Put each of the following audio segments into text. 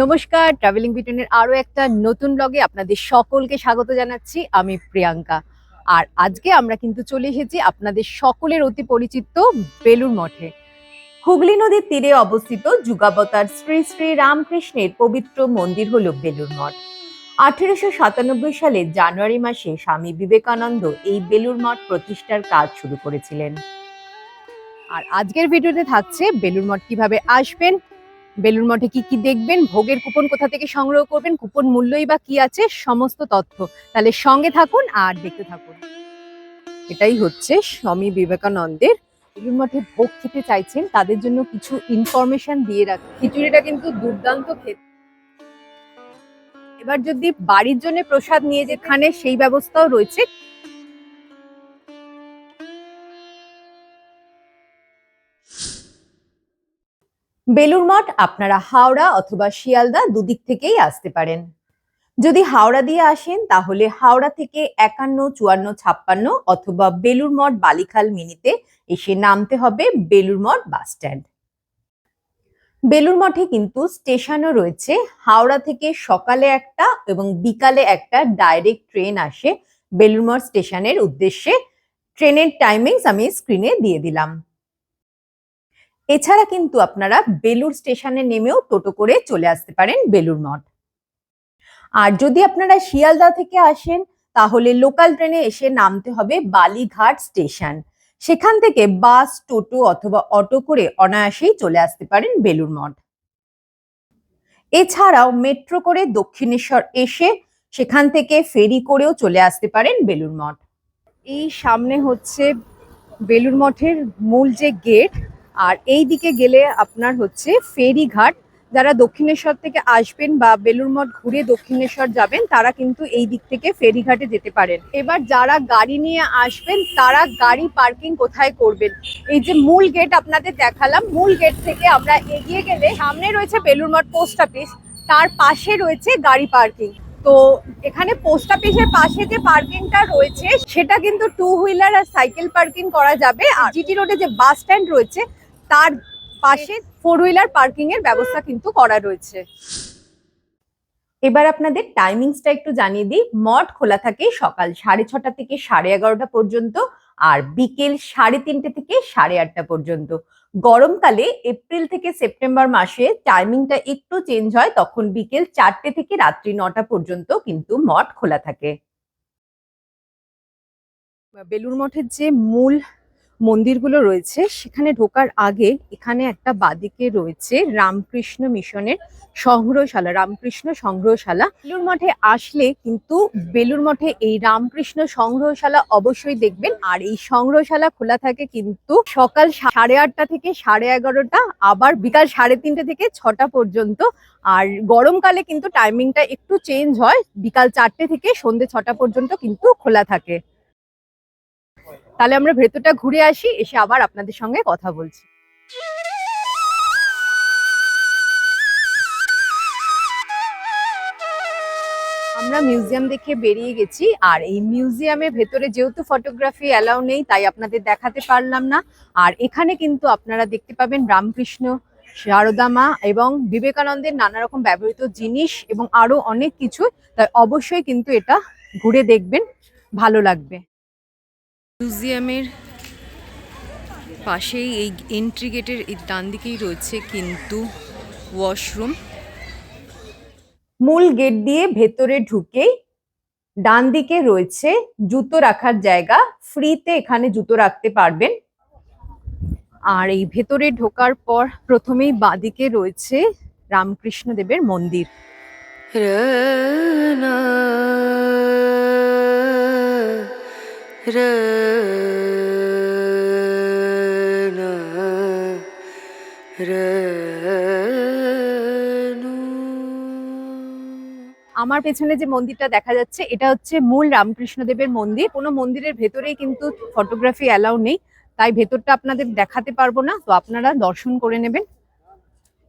নমস্কার ট্রাভেলিং বিটনের আরও একটা নতুন ব্লগে আপনাদের সকলকে স্বাগত জানাচ্ছি। আমি প্রিয়াঙ্কা। আর আজকে আমরা কিন্তু চলে এসেছি আপনাদের সকলের অতি পরিচিত বেলুর মঠে। হুগলি নদীর তীরে অবস্থিত যুগাবতার শ্রী শ্রী রামকৃষ্ণের পবিত্র মন্দির হলো বেলুর মঠ। আঠেরোশো সাতানব্বই সালে জানুয়ারি মাসে স্বামী বিবেকানন্দ এই বেলুর মঠ প্রতিষ্ঠার কাজ শুরু করেছিলেন। আর আজকের ভিডিওতে থাকছে বেলুর মঠ কীভাবে আসবেন বেলুর মঠে কি কি দেখবেন? ভোগের কুপন কোথা থেকে সংগ্রহ করবেন? কুপন মূল্যই বা কি আছে? সমস্ত তথ্য। তাহলে সঙ্গে থাকুন আর দেখতে থাকুন। এটাই হচ্ছে স্বামী বিবেকানন্দের বেলুর মঠে ভোগ খেতে চাইছেন, তাদের জন্য কিছু ইনফরমেশন দিয়ে রাখ, খিচুড়িটা কিন্তু দুর্দান্ত খেতে। এবার যদি বাড়ির জন্য প্রসাদ নিয়ে যেখানে সেই ব্যবস্থাও রয়েছে। বেলুর মঠ, আপনারা হাওড়া অথবা শিয়ালদা দুদিক থেকেই আসতে পারেন। যদি হাওড়া দিয়ে আসেন, তাহলে হাওড়া থেকে একান্ন, চুয়ান্ন, ছাপ্পান্ন অথবা বেলুর মঠ, বালিখাল মিনিতে এসে নামতে হবে বেলুর মঠ বাস স্ট্যান্ড। বেলুর মঠে কিন্তু স্টেশনও রয়েছে। হাওড়া থেকে সকালে একটা এবং বিকালে একটা ডাইরেক্ট ট্রেন আসে বেলুর মঠ স্টেশনের উদ্দেশ্যে। ট্রেনের টাইমিংস আমি স্ক্রিনে দিয়ে দিলাম। এছাড়া কিন্তু আপনারা বেলুর স্টেশনে নেমেও টোটো করে চলে আসতে পারেন বেলুর মঠ। আর যদি আপনারা শিয়ালদা থেকে আসেন, তাহলে লোকাল ট্রেনে এসে নামতে হবে বালিঘাট স্টেশন। সেখান থেকে বাস, টোটো অথবা অটো করে অনায়াসেই চলে আসতে পারেন বেলুর মঠ। এছাড়াও মেট্রো করে দক্ষিণেশ্বর এসে সেখান থেকে ফেরি করেও চলে আসতে পারেন বেলুর মঠ। এই সামনে হচ্ছে বেলুর মঠের মূল যে গেট আর এই দিকে গেলে আপনার হচ্ছে ফেরিঘাট যারা দক্ষিণেশ্বর থেকে আসবেন বা বেলুর মঠ ঘুরে দক্ষিণেশ্বর যাবেন, তারা কিন্তু এই দিক থেকে ফেরিঘাটে যেতে পারেন। এবার যারা গাড়ি নিয়ে আসবেন, তারা গাড়ি পার্কিং কোথায় করবেন? এই যে মূল গেট আপনাদের দেখালাম, মূল গেট থেকে আমরা এগিয়ে গেলে সামনে রয়েছে বেলুর মঠ পোস্ট অফিস, তার পাশে রয়েছে গাড়ি পার্কিং। তো এখানে পোস্ট অফিসের পাশে যে পার্কিংটা রয়েছে, সেটা কিন্তু টু হুইলার আর সাইকেল পার্কিং করা যাবে। আর জিটি রোডে যে বাস স্ট্যান্ড রয়েছে তার পাশে ফোর হুইলার পার্কিং এর ব্যবস্থা কিন্তু করা রয়েছে। এবার আপনাদের টাইমিংসটা একটু জানিয়ে দিই। মঠ খোলা থাকে সকাল সাড়ে ছটা থেকে সাড়ে এগারোটা পর্যন্ত আর বিকেল সাড়ে তিনটে থেকে সাড়ে আটটা পর্যন্ত। গরমকালে এপ্রিল থেকে সেপ্টেম্বর মাসে টাইমিংটা একটু চেঞ্জ হয়, তখন বিকেল চারটে থেকে রাত্রি নটা পর্যন্ত কিন্তু মঠ খোলা থাকে। বেলুর মঠের যে মূল মন্দিরগুলো রয়েছে। সেখানে ঢোকার আগে এখানে একটা বাদিকে রয়েছে রামকৃষ্ণ মিশনের সংগ্রহশালা, রামকৃষ্ণ সংগ্রহশালা। বেলুর মঠে আসলে কিন্তু বেলুর মঠে এই রামকৃষ্ণ সংগ্রহশালা অবশ্যই দেখবেন। আর এই সংগ্রহশালা খোলা থাকে কিন্তু সকাল সাড়ে আটটা থেকে সাড়ে এগারোটা, আবার বিকাল সাড়ে তিনটে থেকে ছটা পর্যন্ত। আর গরমকালে কিন্তু টাইমিংটা একটু চেঞ্জ হয়। বিকাল চারটে থেকে সন্ধ্যে ছটা পর্যন্ত কিন্তু খোলা থাকে। তাহলে আমরা ভেতরটা ঘুরে আসি, এসে আবার আপনাদের সঙ্গে কথা বলছি। আমরা মিউজিয়াম দেখে বেরিয়ে গেছি, আর এই মিউজিয়ামের ভেতরে যেহেতু ফটোগ্রাফি অ্যালাউ নেই, তাই আপনাদের দেখাতে পারলাম না। আর এখানে কিন্তু আপনারা দেখতে পাবেন রামকৃষ্ণ শারদা মা এবং বিবেকানন্দের নানা রকম ব্যবহৃত জিনিস এবং আরও অনেক কিছু। তাই অবশ্যই কিন্তু এটা ঘুরে দেখবেন, ভালো লাগবে। মিউজিয়ামের পাশেই এই এন্ট্রি গেটের এই ডান দিকেই রয়েছে কিন্তু ওয়াশরুম মূল গেট দিয়ে ভেতরে ঢুকে ডান দিকে রয়েছে জুতো রাখার জায়গা। ফ্রিতে এখানে জুতো রাখতে পারবেন। আর এই ভেতরে ঢোকার পর প্রথমেই বাদিকে রয়েছে রামকৃষ্ণ দেবের মন্দির আমার পেছনে যে মন্দিরটা দেখা যাচ্ছে এটা হচ্ছে মূল রামকৃষ্ণ দেবের মন্দির। কোনো মন্দিরের ভেতরেই কিন্তু ফটোগ্রাফি অ্যালাউ নেই। তাই ভেতরটা আপনাদের দেখাতে পারব না তো আপনারা দর্শন করে নেবেন।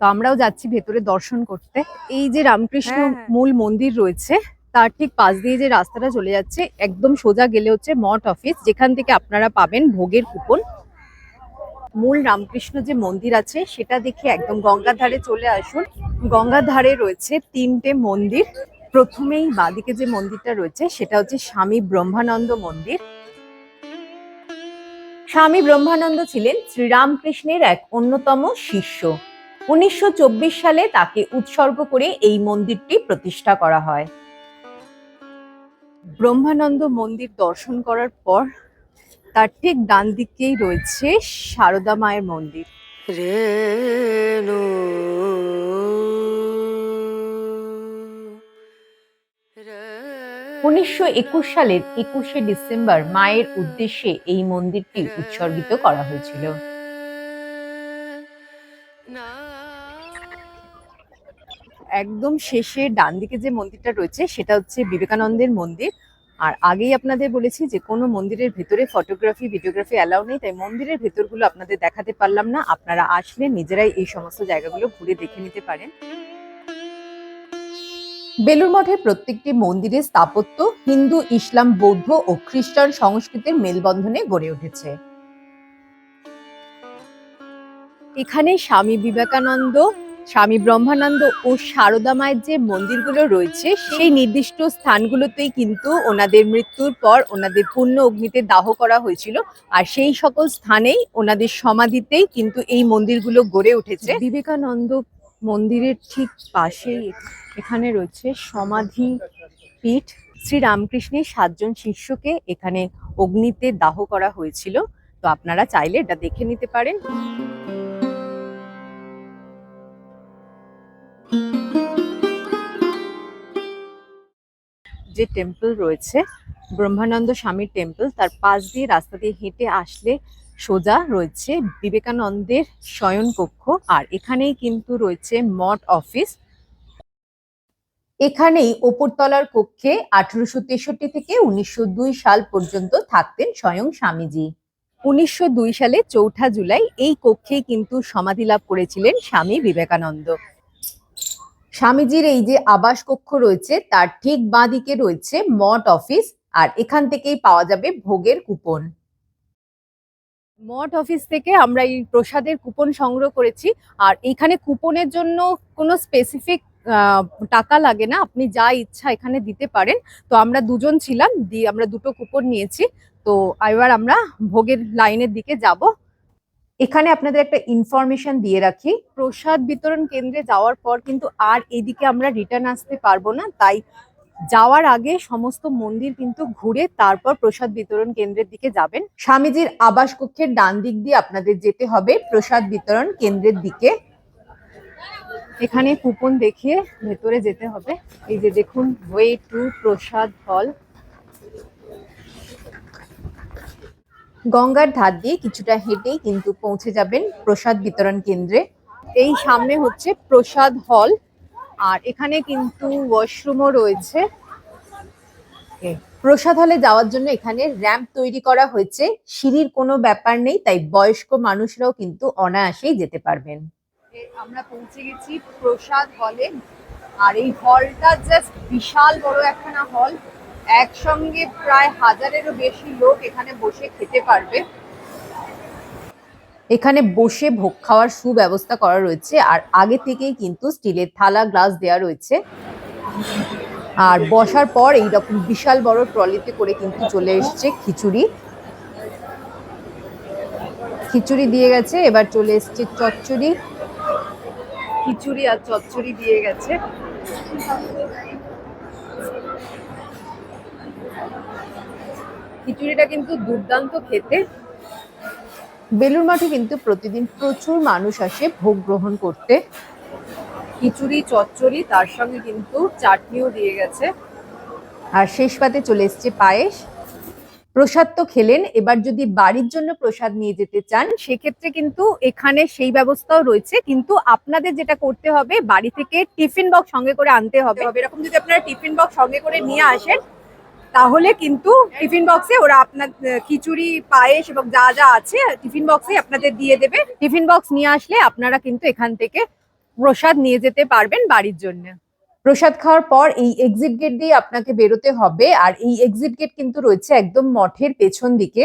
তো আমরাও যাচ্ছি ভেতরে দর্শন করতে। এই যে রামকৃষ্ণ হ্যাঁ, হ্যাঁ। মূল মন্দির রয়েছে তার ঠিক পাশ দিয়ে যে রাস্তাটা চলে যাচ্ছে, একদম সোজা গেলে হচ্ছে মঠ অফিস যেখান থেকে আপনারা পাবেন ভোগের কুপন। মূল রামকৃষ্ণ যে মন্দির আছে, সেটা দেখে একদম গঙ্গার ধারে চলে আসুন। গঙ্গার ধারে রয়েছে তিনটে মন্দির। প্রথমেই বাদিকে যে মন্দিরটা রয়েছে, সেটা হচ্ছে স্বামী ব্রহ্মানন্দ মন্দির। স্বামী ব্রহ্মানন্দ ছিলেন শ্রীরামকৃষ্ণের এক অন্যতম শিষ্য। উনিশশো চব্বিশ সালে তাকে উৎসর্গ করে এই মন্দিরটি প্রতিষ্ঠা করা হয়। ব্রহ্মানন্দ মন্দির দর্শন করার পর তার ঠিক ডান দিকেই রয়েছে সারদা মায়ের মন্দির। রেণু উনিশশো একুশ সালের একুশে ডিসেম্বর মায়ের উদ্দেশ্যে এই মন্দিরটি উৎসর্গিত করা হয়েছিল। একদম শেষে ডান দিকে যে মন্দিরটা রয়েছে, সেটা হচ্ছে বিবেকানন্দের মন্দির। আর আগেই আপনাদের বলেছি যে কোনো মন্দিরের ভেতরে ফটোগ্রাফি ভিডিওগ্রাফি অ্যালাউ নেই, তাই মন্দিরের ভেতরগুলো আপনাদের দেখাতে পারলাম না। আপনারা আসলে নিজেরাই এই সমস্ত জায়গাগুলো ঘুরে দেখে নিতে পারেন। বেলুর মঠের প্রত্যেকটি মন্দিরের স্থাপত্য হিন্দু, ইসলাম, বৌদ্ধ ও খ্রিস্টান সংস্কৃতির মেলবন্ধনে গড়ে উঠেছে। এখানে স্বামী বিবেকানন্দ স্বামী ব্রহ্মানন্দ ও সারদা মায়ের যে মন্দিরগুলো রয়েছে, সেই নির্দিষ্ট স্থানগুলোতেই কিন্তু ওনাদের মৃত্যুর পর ওনাদের পূর্ণ অগ্নিতে দাহ করা হয়েছিল। আর সেই সকল স্থানেই ওনাদের সমাধিতেই কিন্তু এই মন্দিরগুলো গড়ে উঠেছে। বিবেকানন্দ মন্দিরের ঠিক পাশেই এখানে রয়েছে সমাধি পীঠ। শ্রী রামকৃষ্ণের সাতজন শিষ্যকে এখানে অগ্নিতে দাহ করা হয়েছিল। তো আপনারা চাইলে এটা দেখে নিতে পারেন। যে টেম্পল রয়েছে, ব্রহ্মানন্দ স্বামীর টেম্পল তার পাশ দিয়ে রাস্তা দিয়ে হেঁটে আসলে সোজা রয়েছে বিবেকানন্দের শয়নকক্ষ আর এখানেই কিন্তু রয়েছে মঠ অফিস এখানেই ওপরতলার কক্ষে আঠারোশো তেষট্টি থেকে উনিশশো দুই সাল পর্যন্ত থাকতেন স্বয়ং স্বামীজি। উনিশশো দুই সালে চৌঠা জুলাই এই কক্ষেই কিন্তু সমাধি লাভ করেছিলেন স্বামী বিবেকানন্দ। স্বামীজির এই যে আবাস কক্ষ রয়েছে, তার ঠিক বাঁদিকে রয়েছে মঠ অফিস, আর এখান থেকেই পাওয়া যাবে ভোগের কুপন। মঠ অফিস থেকে আমরা এই প্রসাদের কুপন সংগ্রহ করেছি, আর এখানে কুপনের জন্য কোনো স্পেসিফিক টাকা লাগে না, আপনি যা ইচ্ছা এখানে দিতে পারেন। তো আমরা দুজন ছিলাম, দিয়ে আমরা দুটো কুপন নিয়েছি। তো এবার আমরা ভোগের লাইনের দিকে যাব। এখানে আপনাদের একটা ইনফরমেশন দিয়ে রাখি, প্রসাদ বিতরণ কেন্দ্রে যাওয়ার পর কিন্তু আর এদিকে আমরা রিটার্ন আসতে পারব না, তাই যাওয়ার আগে সমস্ত মন্দির কিন্তু ঘুরে তারপর প্রসাদ বিতরণ কেন্দ্রের দিকে যাবেন। স্বামীজির আবাস কক্ষের ডান দিক দিয়ে আপনাদের যেতে হবে, প্রসাদ বিতরণ কেন্দ্রের দিকে। এখানে কুপন দেখিয়ে ভেতরে যেতে হবে। এই যে দেখুন ওয়ে টু প্রসাদ হল গঙ্গার ধার দিয়ে কিছুটা হেঁটেই কিন্তু পৌঁছে যাবেন প্রসাদ বিতরণ কেন্দ্রে। এই সামনে হচ্ছে প্রসাদ হল, আর এখানে কিন্তু ওয়াশরুমও রয়েছে। প্রসাদ হলে যাওয়ার জন্য এখানে র্যাম্প তৈরি করা হয়েছে। সিঁড়ির কোনো ব্যাপার নেই, তাই বয়স্ক মানুষরাও কিন্তু অনায়াসেই যেতে পারবেন। আমরা পৌঁছে গেছি প্রসাদ হলে, আর এই হলটা জাস্ট বিশাল বড় একখানা হল। একসঙ্গে প্রায় হাজারেরও বেশি লোক এখানে বসে খেতে পারবে। এখানে বসে ভোগ খাওয়ার সুব্যবস্থা করা রয়েছে, আর আগে থেকেই কিন্তু স্টিলের থালা, গ্লাস দেওয়া রয়েছে। আর বসার পর এইরকম বিশাল বড় ট্রলিতে করে কিন্তু চলে এসছে খিচুড়ি। খিচুড়ি দিয়ে গেছে, এবার চলে এসছে চচ্চড়ি। খিচুড়ি আর চচ্চড়ি দিয়ে গেছে। খিচুড়িটা কিন্তু দুর্দান্ত খেতে। বেলুর মাঠে কিন্তু প্রতিদিন প্রচুর মানুষ আসে ভোগ গ্রহণ করতে। খিচুড়ি চচ্চড়ি তার সঙ্গে কিন্তু চাটনিও দিয়ে গেছে। আর শেষ পাতে চলে এসছে পায়েস। প্রসাদ তো খেলেন এবার যদি বাড়ির জন্য প্রসাদ নিয়ে যেতে চান সেক্ষেত্রে কিন্তু এখানে সেই ব্যবস্থাও রয়েছে। কিন্তু আপনাদের যেটা করতে হবে বাড়ি থেকে টিফিন বক্স সঙ্গে করে আনতে হবে। এরকম যদি আপনারা টিফিন বক্স সঙ্গে করে নিয়ে আসেন তাহলে কিন্তু টিফিন বক্সে ওরা আপনার খিচুড়ি, পায়েস এবং যা যা আছে টিফিন বক্সে আপনাদের দিয়ে দেবে। টিফিন বক্স নিয়ে আসলে আপনারা কিন্তু এখান থেকে প্রসাদ নিয়ে যেতে পারবেন বাড়ির জন্য। প্রসাদ খাওয়ার পর এই এক্সিট গেট দিয়ে আপনাকে বেরোতে হবে, আর এই এক্সিট গেট কিন্তু রয়েছে একদম মঠের পেছন দিকে।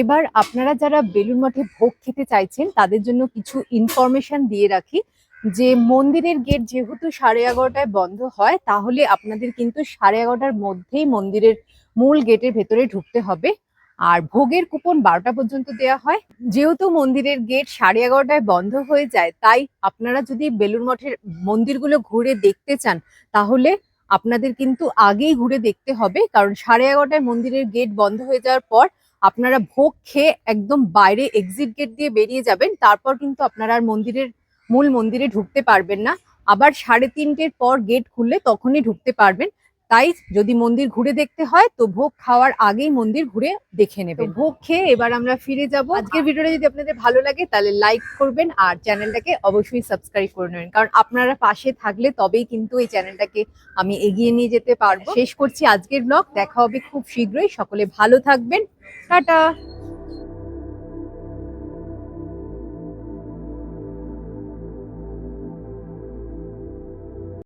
এবার আপনারা যারা বেলুর মঠে ভোগ খেতে চাইছেন, তাদের জন্য কিছু ইনফরমেশন দিয়ে রাখি। যে মন্দিরের গেট যেহেতু সাড়ে এগারোটায় বন্ধ হয়, তাহলে আপনাদের কিন্তু সাড়ে এগারোটার মধ্যেই মন্দিরের মূল গেটের ভেতরে ঢুকতে হবে। আর ভোগের কুপন বারোটা পর্যন্ত দেওয়া হয়। যেহেতু মন্দিরের গেট সাড়ে এগারোটায় বন্ধ হয়ে যায়, তাই আপনারা যদি বেলুর মঠের মন্দিরগুলো ঘুরে দেখতে চান, তাহলে আপনাদের কিন্তু আগেই ঘুরে দেখতে হবে। কারণ সাড়ে এগারোটায় মন্দিরের গেট বন্ধ হয়ে যাওয়ার পর আপনারা ভোগ খেয়ে একদম বাইরে এক্সিট গেট দিয়ে বেরিয়ে যাবেন। তারপর কিন্তু আপনারা আর মন্দিরের মূল মন্দিরে ঢুকতে পারবেন না। আবার সাড়ে তিনটের পর গেট খুললে তখনই ঢুকতে পারবেন। তাই যদি মন্দির ঘুরে দেখতে হয়, তো ভোগ খাওয়ার আগেই মন্দির ঘুরে দেখে নেবেন। ভোগ খেয়ে এবার আমরা ফিরে যাব। আজকের ভিডিওটা যদি আপনাদের ভালো লাগে, তাহলে লাইক করবেন আর চ্যানেলটাকে অবশ্যই সাবস্ক্রাইব করে নেবেন। কারণ আপনারা পাশে থাকলে তবেই কিন্তু এই চ্যানেলটাকে আমি এগিয়ে নিয়ে যেতে পারব। শেষ করছি আজকের ব্লগ দেখা হবে খুব শীঘ্রই। সকলে ভালো থাকবেন। টাটা!